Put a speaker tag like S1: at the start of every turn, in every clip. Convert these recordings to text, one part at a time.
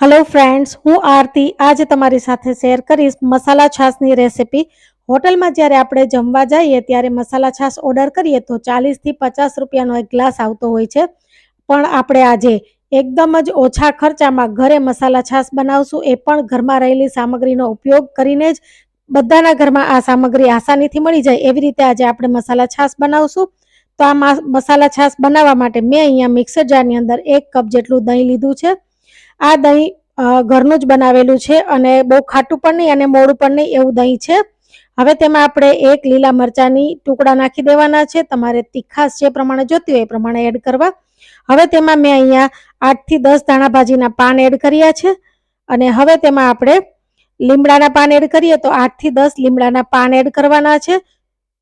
S1: Hello friends હું આરતી. આજે તમારી સાથે શેર કરીશ મસાલા છાશની રેસિપી હોટલમાં જ્યારે આપણે જમવા જઈએ ત્યારે મસાલા છાશ ઓર્ડર કરીએ તો ચાલીસથી પચાસ રૂપિયાનો એક ગ્લાસ આવતો હોય છે. પણ આપણે આજે એકદમ જ ઓછા ખર્ચામાં ઘરે મસાલા છાશ બનાવશું. એ પણ ઘરમાં રહેલી સામગ્રીનો ઉપયોગ કરીને જ બધાના ઘરમાં આ સામગ્રી આસાનીથી મળી જાય એવી રીતે આજે આપણે મસાલા છાશ બનાવશું. તો આ મસાલા છાશ બનાવવા માટે મેં અહીંયા મિક્સર જારની અંદર એક કપ જેટલું દહીં લીધું છે. આ દહીં ઘરનું જ બનાવેલું છે અને બહુ ખાટું પણ નહીં અને મોડું પણ નહીં એવું દહીં છે. હવે તેમાં આપણે એક લીલા મરચાંની ટુકડા નાખી દેવાના છે. તમારે તીખાશ જે પ્રમાણે જોતી હોય એ પ્રમાણે એડ કરવા. હવે તેમાં મેં અહીંયા આઠથી દસ દાણા ભાજીના પાન એડ કર્યા છે. અને હવે તેમાં આપણે લીમડાના પાન એડ કરીએ તો આઠથી દસ લીમડાના પાન એડ કરવાના છે.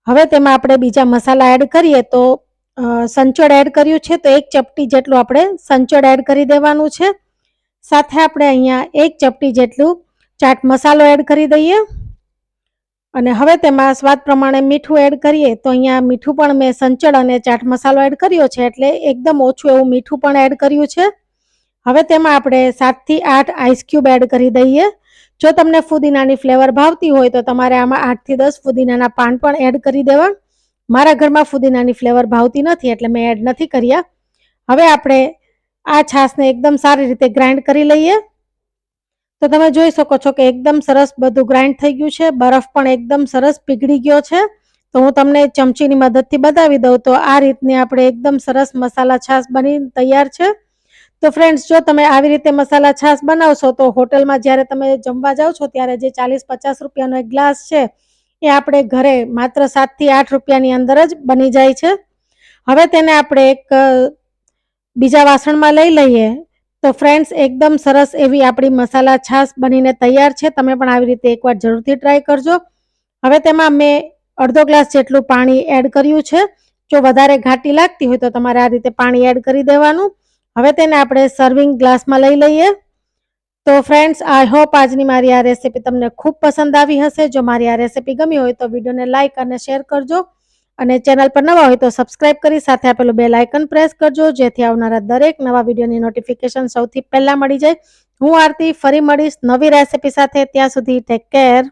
S1: હવે તેમાં આપણે બીજા મસાલા એડ કરીએ તો સંચોડ એડ કર્યું છે તો એક ચપટી જેટલું આપણે સંચળ એડ કરી દેવાનું છે. સાથે આપણે અહીંયા એક ચપટી જેટલું ચાટ મસાલો એડ કરી દઈએ. અને હવે તેમાં સ્વાદ પ્રમાણે મીઠું એડ કરીએ તો અહીંયા મીઠું પણ મેં સંચળ અને ચાટ મસાલો એડ કર્યો છે એટલે એકદમ ઓછું એવું મીઠું પણ એડ કર્યું છે. હવે તેમાં આપણે સાતથી આઠ આઈસક્યુબ એડ કરી દઈએ. જો તમને ફુદીનાની ફ્લેવર ભાવતી હોય તો તમારે આમાં આઠથી દસ ફુદીનાના પાન પણ એડ કરી દેવા. મારા ઘરમાં ફુદીનાની ફ્લેવર ભાવતી નથી એટલે મેં એડ નથી કર્યા. હવે આપણે આ છાશને એકદમ સારી રીતે ગ્રાઇન્ડ કરી લઈએ. તો તમે જોઈ શકો છો કે એકદમ સરસ બધું ગ્રાઇન્ડ થઈ ગયું છે. બરફ પણ એકદમ સરસ પીગળી ગયો છે. તો હું તમને ચમચીની મદદથી બતાવી દઉં તો આ રીતની આપણે એકદમ સરસ મસાલા છાશ બની તૈયાર છે. તો ફ્રેન્ડ્સ, જો તમે આવી રીતે મસાલા છાશ બનાવશો તો હોટલમાં જ્યારે તમે જમવા જાઓ છો ત્યારે જે ચાલીસ પચાસ રૂપિયાનો એક ગ્લાસ છે એ આપણે ઘરે માત્ર સાતથી આઠ રૂપિયાની અંદર જ બની જાય છે. હવે તેને આપણે એક બીજા વાસણમાં લઈ લઈએ. તો ફ્રેન્ડ્સ એકદમ સરસ એવી આપણી મસાલા છાશ બનીને તૈયાર છે. તમે પણ આવી રીતે એકવાર જરૂરથી ટ્રાય કરજો. હવે તેમાં મેં અડધો ગ્લાસ જેટલું પાણી એડ કર્યું છે. જો વધારે ઘાટી લાગતી હોય તો તમારે આ રીતે પાણી એડ કરી દેવાનું. હવે તેને આપણે સર્વિંગ ગ્લાસમાં લઈ લઈએ. તો ફ્રેન્ડ્સ આઈ હોપ આજની મારી આ રેસીપી તમને ખૂબ પસંદ આવી હશે. જો મારી આ રેસીપી ગમી હોય તો વિડીયોને લાઇક અને શેર કરજો. અને ચેનલ પર નવા હોય તો સબસ્ક્રાઇબ કરી સાથે આપેલું બેલ આઇકન પ્રેસ કરજો, જેથી આવનારા દરેક નવા વિડીયોની નોટિફિકેશન સૌથી પહેલા મળી જાય. હું આરતી, ફરી મળીશ નવી રેસિપી સાથે. ત્યાં સુધી ટેક કેર